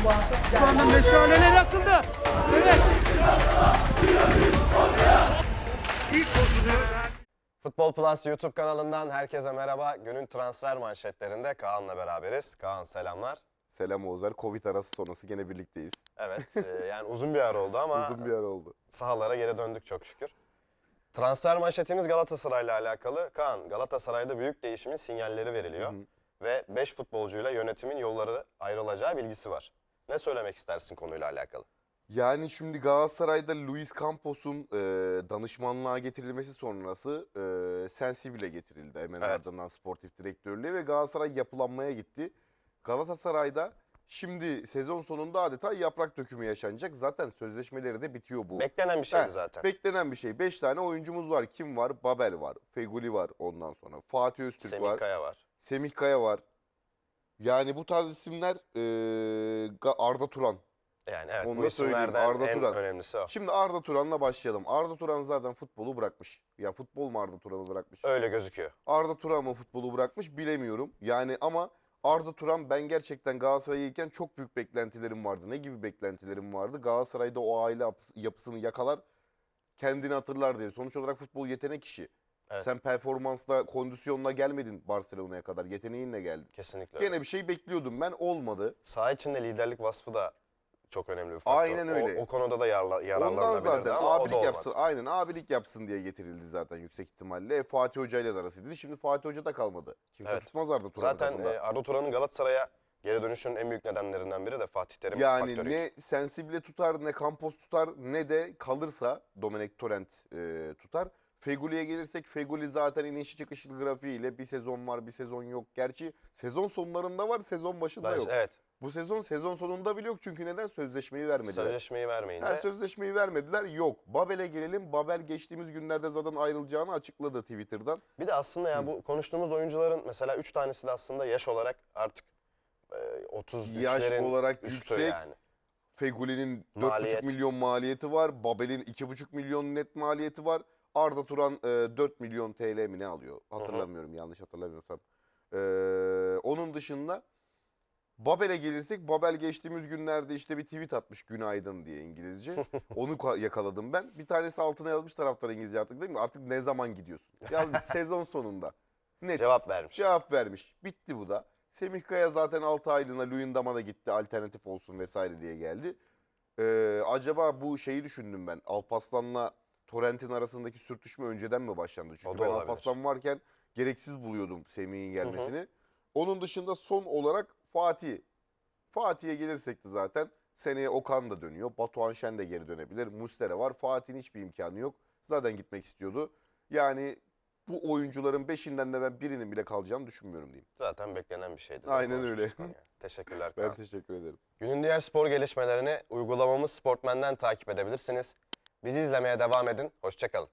Şu anda meşaleler yakıldı. Evet. Futbol Plus YouTube kanalından herkese merhaba. Günün transfer manşetlerinde Kaan'la beraberiz. Kaan selamlar. Selam Oğuzlar. Covid arası sonrası gene birlikteyiz. Evet e, yani uzun bir ara oldu ama Uzun bir ara oldu. sahalara geri döndük çok şükür. Transfer manşetimiz Galatasaray'la alakalı. Kaan, Galatasaray'da büyük değişimin sinyalleri veriliyor. Ve 5 futbolcuyla yönetimin yolları ayrılacağı bilgisi var. Ne söylemek istersin konuyla alakalı? Yani şimdi Galatasaray'da Luis Campos'un e, danışmanlığa getirilmesi sonrası e, Sensibile getirildi. Hemen Evet. ardından sportif direktörlüğe ve Galatasaray yapılanmaya gitti. Galatasaray'da şimdi sezon sonunda adeta yaprak dökümü yaşanacak. Zaten sözleşmeleri de bitiyor bu. Beklenen bir He, zaten. Beklenen bir şey. 5 tane oyuncumuz var. Kim var? Babel var. Feguli var ondan sonra. Fatih Öztürk Semih var. Kaya var. Semih Kaya var. Yani bu tarz isimler e, Arda Turan. Yani evet Onu bu da söyleyeyim, isimlerden Arda en Turan. önemlisi o. Şimdi Arda Turan'la başlayalım. Arda Turan zaten futbolu bırakmış. Ya futbol mu Arda Turan'ı bırakmış? Öyle gözüküyor. Arda Turan mı futbolu bırakmış bilemiyorum. Yani ama Arda Turan ben gerçekten Galatasaray'ıyken çok büyük beklentilerim vardı. Ne gibi beklentilerim vardı? Galatasaray'da o aile yapıs- yapısını yakalar, kendini hatırlar diye. Sonuç olarak futbol yetenek işi. Evet. Sen performansla, kondisyonla gelmedin Barcelona'ya kadar. Yeteneğinle geldin. Kesinlikle öyle. Gene bir şey bekliyordum ben olmadı. Saha içinde liderlik vasfı da çok önemli bir faktör. Aynen öyle. O, o konuda da yarla, yararlanabilirdi zaten ama o da abilik olmadı. yapsın. Aynen abilik yapsın diye getirildi zaten yüksek ihtimalle. E, Fatih Hoca ile de arasıydı. Şimdi Fatih Hoca da kalmadı. Kimse Evet. tutmaz Arda Turan'ı Zaten takımda. e, Arda Turan'ın Galatasaray'a geri dönüşünün en büyük nedenlerinden biri de Fatih Terim Yani faktörü. ne Sensible tutar ne Campos tutar ne de kalırsa Dominic Torrent e, tutar. Feguli'ye gelirsek Feguli zaten inişi çıkışlı grafiğiyle bir sezon var bir sezon yok. Gerçi sezon sonlarında var sezon başında Bence- yok. Evet. Bu sezon sezon sonunda bile yok çünkü neden sözleşmeyi vermediler. Sözleşmeyi vermeyince. Ha, sözleşmeyi vermediler yok. Babel'e gelelim. Babel geçtiğimiz günlerde zaten ayrılacağını açıkladı Twitter'dan. Bir de aslında ya bu konuştuğumuz oyuncuların mesela 3 tanesi de aslında yaş olarak artık e, 33'lerin Yaş olarak üstü yüksek. yani. Feguli'nin 4,5 Maliyet. milyon maliyeti var. Babel'in 2,5 milyon net maliyeti var. Arda Turan e, 4 milyon TL mi ne alıyor? Hatırlamıyorum yanlış hatırlamıyorsam. E, onun dışında Babel'e gelirsek Babel geçtiğimiz günlerde işte bir tweet atmış günaydın diye İngilizce. Onu ka- yakaladım ben. Bir tanesi altına yazmış taraftar İngilizce artık değil mi? Artık ne zaman gidiyorsun? Yazmış sezon sonunda. Net. Cevap vermiş. Cevap vermiş. Bitti bu da. Semih Kaya zaten 6 aylığına Luyendam'a gitti alternatif olsun vesaire diye geldi. Ee, acaba bu şeyi düşündüm ben. Alpaslan'la Torrent'in arasındaki sürtüşme önceden mi başlandı? O Çünkü da ben olabilir. Alpaslan varken gereksiz buluyordum Semih'in gelmesini. Onun dışında son olarak Fatih. Fatih'e gelirsek de zaten seneye Okan da dönüyor. Batuhan Şen de geri dönebilir. Mustera var. Fatih'in hiçbir imkanı yok. Zaten gitmek istiyordu. Yani bu oyuncuların beşinden de ben birinin bile kalacağını düşünmüyorum diyeyim. Zaten beklenen bir şeydi. Aynen öyle. konuşmuştuk yani. Teşekkürler Ben Kaan. teşekkür ederim. Günün diğer spor gelişmelerini uygulamamız Sportmen'den takip edebilirsiniz. Bizi izlemeye devam edin. Hoşçakalın.